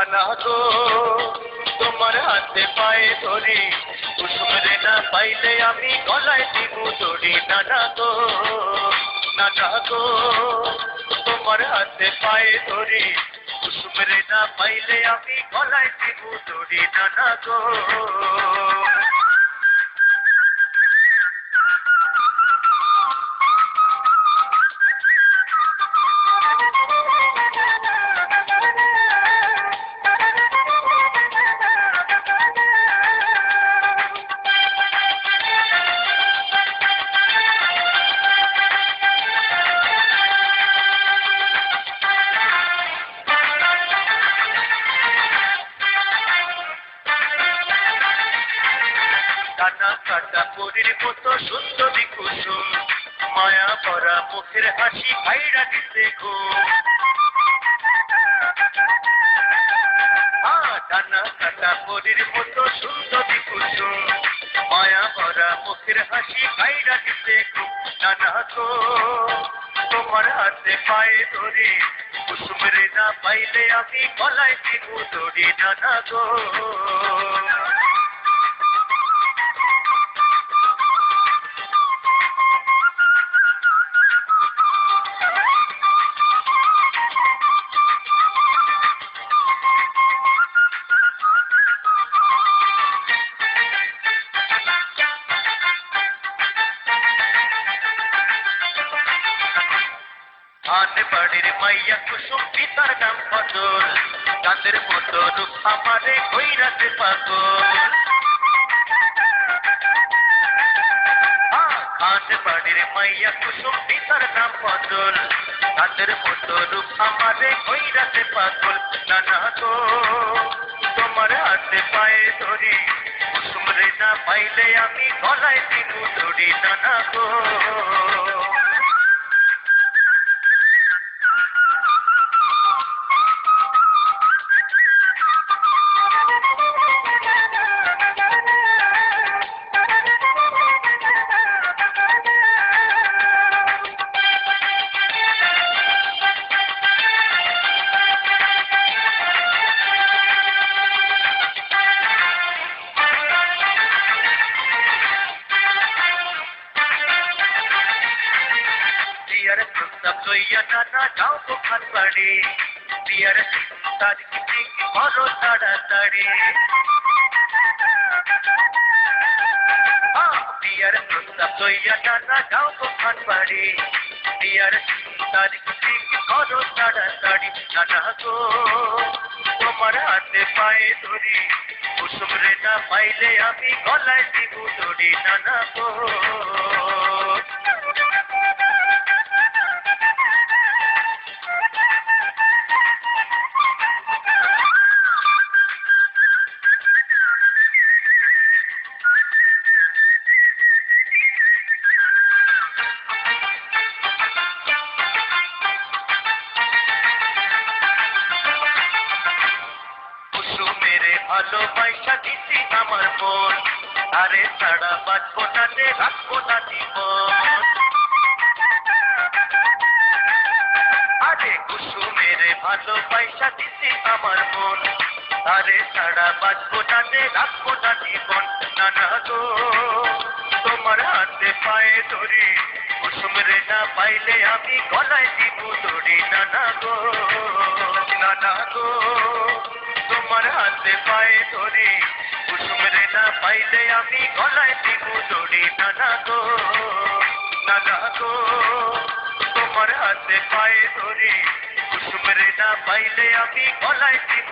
নানা গো তোমার হাতে পায়ে ধরি কুসুমরে না পাইলে আমি গলায় দিব দড়ি নানা গো নানা গো তোমার হাতে পায়ে ধরি কুসুমরে না পাইলে আমি গলায় দিব দড়ি নানা গো কানা কাটা পরির মতো সুন্দরী কুসুম। মায়া ভরা মুখের হাসি ভাইরা দিতে ঘুম ডানা কাটা পরির মতো সুন্দরী কুসুম। মায়া ভরা মুখের হাসি ভাইরা দিতে ঘুম নানা গো, তোমার হাতে পায়ে ধরি কুসুম না পাইলে আমি গলায় দিব দড়ি। নানা গো আন বাড়ির মাইয়া কুসুম পিতার নাম ফজল চাঁদের মতো আমারে কইরাতে পাগল। বাড়ির মাইয়া কুসুম পিতার নাম ফজল চাঁদের মতো আমারে কইরাতে পাগল। নানা গো, তোমার হাতে পায়ে ধরি, কুসুম রে না পাইলে আমি গলায় দিব দড়ি নানা গো বিয়ার প্রস্তাব লইয়া নানা যাও খান বাড়ি বিয়ার তার কিছু বড় তাড়াতাড়ি বিয়ার প্রস্তাব লইয়া নানা যাও খান বাড়ি বিয়ার তার কিছু বড় তাড়াতাড়ি নানা গো তোমার হাতে পায়ে ধরি কুসুম রে না পাইলে আমি গলায় দিব দড়ি নানা গো ভালোবাসা দিছি আমার মন আরে ছাড়া বাঁচবো না যে, রাখব না জীবন। আরে কুসুমের ভালোবাসা দিছি আমার মন আরে ছাড়া বাঁচবো না যে, রাখব না জীবন। নানা গো, তোমার হাতে পায়ে ধরি, কুসুম রে না পাইলে আমি গলায় দিব দড়ি। নানা গো হাতে পায়ে ধরে, কুসুম রে না পাইলে আমি গলায় দিব দড়ি নানা গো নানা গো, তোমার হাতে পায়ে ধরে, কুসুম রে না পাইলে আমি গলায় দিব